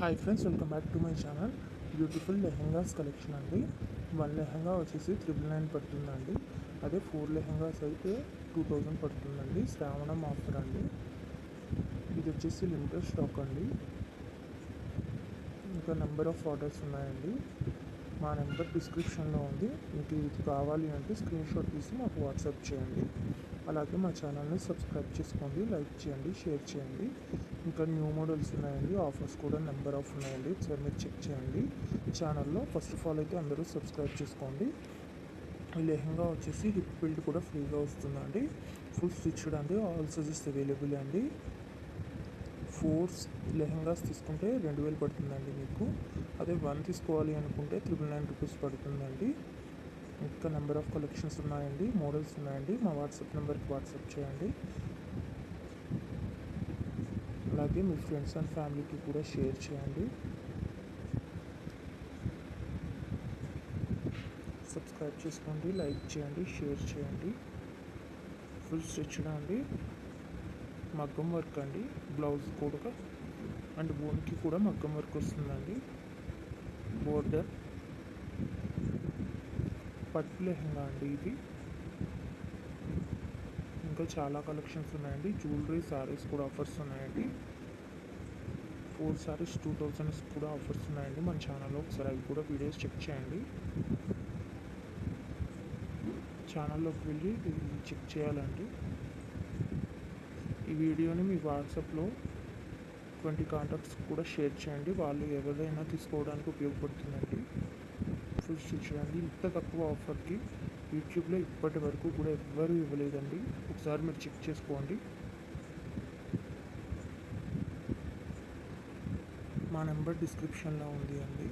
Hi friends welcome back to my channel beautiful lehengas collection అండి. One lehenga వచ్చేసి triple nine పడుతుందండి. అదే four lehengas అయితే టూ థౌజండ్ పడుతుందండి. శ్రావణం ఆఫర్ అండి. ఇది వచ్చేసి లిమిటెడ్ స్టాక్ అండి. ఇంకా నెంబర్ ఆఫ్ ఆర్డర్స్ ఉన్నాయండి. మా నెంబర్ డిస్క్రిప్షన్లో ఉంది. మీకు ఇది కావాలి అంటే స్క్రీన్ షాట్ తీసి మాకు వాట్సాప్ చేయండి. అలాగే మా ఛానల్ని సబ్స్క్రైబ్ చేసుకోండి లైక్ చేయండి షేర్ చేయండి. ఇంకా న్యూ మోడల్స్ ఉన్నాయండి ఆఫర్స్ కూడా నెంబర్ ఆఫ్ ఉన్నాయండి. ఒకసారి మీరు చెక్ చేయండి. ఛానల్లో ఫస్ట్ ఆఫ్ ఆల్ అయితే అందరూ సబ్స్క్రైబ్ చేసుకోండి. లెహంగా వచ్చేసి హిప్ బిల్డ్ కూడా ఫ్రీగా వస్తుందండి. ఫుల్ స్టిచ్డ్ అండి ఆల్ సైజెస్ అవైలబుల్ అండి. ఫోర్స్ లెహంగాస్ తీసుకుంటే రెండు వేలు పడుతుందండి మీకు. అదే వన్ తీసుకోవాలి అనుకుంటే త్రిబుల్ నైన్ రూపీస్ పడుతుందండి. ఇంకా నెంబర్ ఆఫ్ కలెక్షన్స్ ఉన్నాయండి మోడల్స్ ఉన్నాయండి. మా వాట్సాప్ నెంబర్కి వాట్సాప్ చేయండి. అలాగే మీ ఫ్రెండ్స్ అండ్ ఫ్యామిలీకి కూడా షేర్ చేయండి. సబ్స్క్రైబ్ చేసుకోండి లైక్ చేయండి షేర్ చేయండి. ఫుల్ స్టిచ్డ్ అండి. మగ్గం వర్క్ అండి. బ్లౌజ్ కూడా. అండ్ బోన్కి కూడా మగ్గం వర్క్ వస్తుందండి. బోర్డర్ పట్టు లెహంగా అండి ఇది. ఇంకా చాలా కలెక్షన్స్ ఉన్నాయండి. జ్యువెలరీ శారీస్ కూడా ఆఫర్స్ ఉన్నాయండి. ఫోర్ శారీస్ టూ థౌజండ్స్ కూడా ఆఫర్స్ ఉన్నాయండి. మన ఛానల్లో ఒకసారి అవి కూడా వీడియోస్ చెక్ చేయండి. ఛానల్లోకి వెళ్ళి చెక్ చేయాలండి. ఈ వీడియోని మీ వాట్సాప్లో ట్వంటీ కాంటాక్ట్స్ కూడా షేర్ చేయండి. వాళ్ళు ఎవరైనా తీసుకోవడానికి ఉపయోగపడుతుందండి. సృష్టించడానికి ఇంత తక్కువ ఆఫర్కి యూట్యూబ్లో ఇప్పటి వరకు కూడా ఎవ్వరూ ఇవ్వలేదండి. ఒకసారి మీరు చెక్ చేసుకోండి. మా నెంబర్ డిస్క్రిప్షన్లో ఉంది అండి.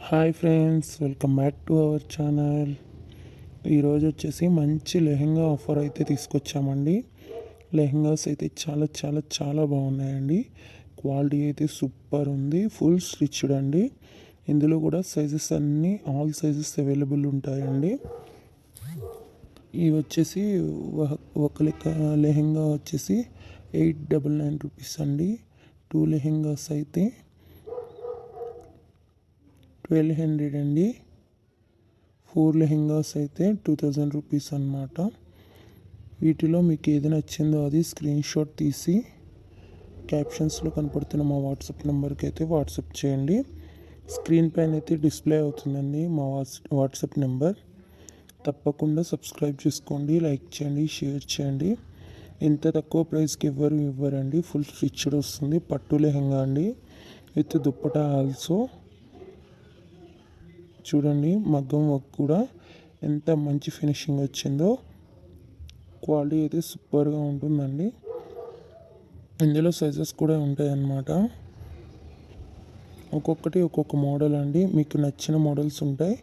Hi friends welcome back to our channel. ఈరోజు వచ్చేసి మంచి లెహెంగా ఆఫర్ అయితే తీసుకొచ్చామండి. లెహెంగాస్ అయితే చాలా చాలా చాలా బాగున్నాయండి. క్వాలిటీ అయితే సూపర్ ఉంది ఫుల్ స్టిచ్డ్ అండి. ఇందులో కూడా సైజెస్ అన్నీ ఆల్ సైజెస్ అవైలబుల్ ఉంటాయండి. ఇవి వచ్చేసి ఒక- ఒక లెక్క లెహెంగా వచ్చేసి ఎయిట్ డబల్ నైన్ రూపీస్ అండి. టూ లెహెంగాస్ అయితే. ట్వెల్వ్ హండ్రెడ్ అండి. ఫోర్ లెహెంగాస్ అయితే టూ థౌజండ్ రూపీస్ అనమాట వీటిలో మీకు ఏది నచ్చిందో అది స్క్రీన్ షాట్ తీసి క్యాప్షన్స్లో కనపడుతున్న మా వాట్సాప్ నెంబర్కి అయితే వాట్సాప్ చేయండి. స్క్రీన్ పైన అయితే డిస్ప్లే అవుతుందండి మా వాట్స్ వాట్సాప్ నెంబర్. తప్పకుండా సబ్స్క్రైబ్ చేసుకోండి లైక్ చేయండి షేర్ చేయండి. ఇంత తక్కువ ప్రైస్కి ఎవ్వరు ఇవ్వరండి. ఫుల్ స్టిచ్డ్ వస్తుంది. పట్టు లెహంగా అండి. With dupatta also. చూడండి మగ్గం వర్క్ కూడా ఎంత మంచి ఫినిషింగ్ వచ్చిందో. క్వాలిటీ అయితే సూపర్గా ఉంటుందండి. ఇందులో సైజెస్ కూడా ఉంటాయన్నమాట. ఒక్కొక్కటి ఒక్కొక్క మోడల్ అండి. మీకు నచ్చిన మోడల్స్ ఉంటాయి.